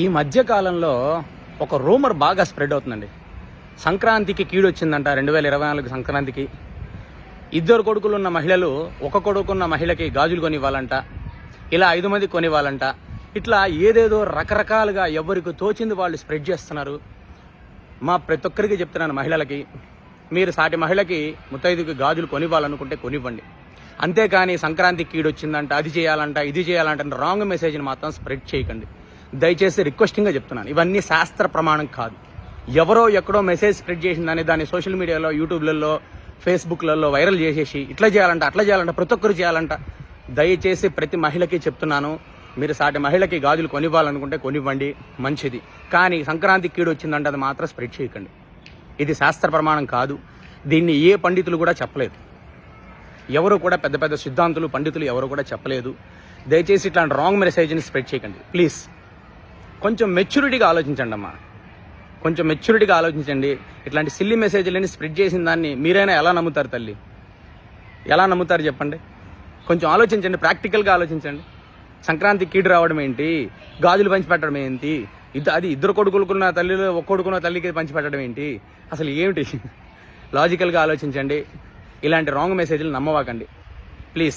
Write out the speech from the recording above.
ఈ మధ్య కాలంలో ఒక రూమర్ బాగా స్ప్రెడ్ అవుతుందండి. సంక్రాంతికి కీడు వచ్చిందంట రెండు వేల ఇరవై నాలుగు సంక్రాంతికి. ఇద్దరు కొడుకులు ఉన్న మహిళలు ఒక కొడుకున్న మహిళకి గాజులు కొనివ్వాలంట ఇలా ఐదు మంది కొనివ్వాలంట. ఇట్లా ఏదేదో రకరకాలుగా ఎవరికి తోచింది వాళ్ళు స్ప్రెడ్ చేస్తున్నారు. మా ప్రతి ఒక్కరికి చెప్తున్నాను మహిళలకి మీరు సాటి మహిళకి ముత్తైదుకి గాజులు కొనివ్వాలనుకుంటే కొనివ్వండి. అంతేకాని సంక్రాంతి కీడు వచ్చిందంట అది చేయాలంట ఇది చేయాలంట రాంగ్ మెసేజ్ని మాత్రం స్ప్రెడ్ చేయకండి. దయచేసి రిక్వెస్టింగ్గా చెప్తున్నాను. ఇవన్నీ శాస్త్ర ప్రమాణం కాదు. ఎవరో ఎక్కడో మెసేజ్ స్ప్రెడ్ చేసిందని దాన్ని సోషల్ మీడియాలో యూట్యూబ్లలో ఫేస్బుక్లలో వైరల్ చేసేసి ఇట్లా చేయాలంట అట్లా చేయాలంట ప్రతి ఒక్కరు చేయాలంట. దయచేసి ప్రతి మహిళకి చెప్తున్నాను. మీరు సాటి మహిళకి గాజులు కొనివ్వాలనుకుంటే కొనివ్వండి మంచిది. కానీ సంక్రాంతి కీడు వచ్చిందంటే అది మాత్రం స్ప్రెడ్ చేయకండి. ఇది శాస్త్ర ప్రమాణం కాదు. దీన్ని ఏ పండితులు కూడా చెప్పలేదు. ఎవరు కూడా పెద్ద పెద్ద సిద్ధాంతులు పండితులు ఎవరు కూడా చెప్పలేదు. దయచేసి ఇట్లాంటి రాంగ్ మెసేజ్ని స్ప్రెడ్ చేయకండి. ప్లీజ్. కొంచెం మెచ్యూరిటీగా ఆలోచించండి అమ్మా. కొంచెం మెచ్యూరిటీగా ఆలోచించండి. ఇట్లాంటి సిల్లీ మెసేజ్లని స్ప్రెడ్ చేసిన దాన్ని మీరైనా ఎలా నమ్ముతారు తల్లి? ఎలా నమ్ముతారు చెప్పండి? కొంచెం ఆలోచించండి ప్రాక్టికల్గా ఆలోచించండి. సంక్రాంతి కీడు రావడం ఏంటి? గాజులు పంచిపెట్టడం ఏంటి? ఇద్ద అది ఇద్దరు కొడుకులుకున్న తల్లిలో ఒక కొడుకున్న తల్లికి పంచిపెట్టడం ఏంటి? అసలు ఏమిటి? లాజికల్గా ఆలోచించండి. ఇలాంటి రాంగ్ మెసేజ్లు నమ్మవాకండి. ప్లీజ్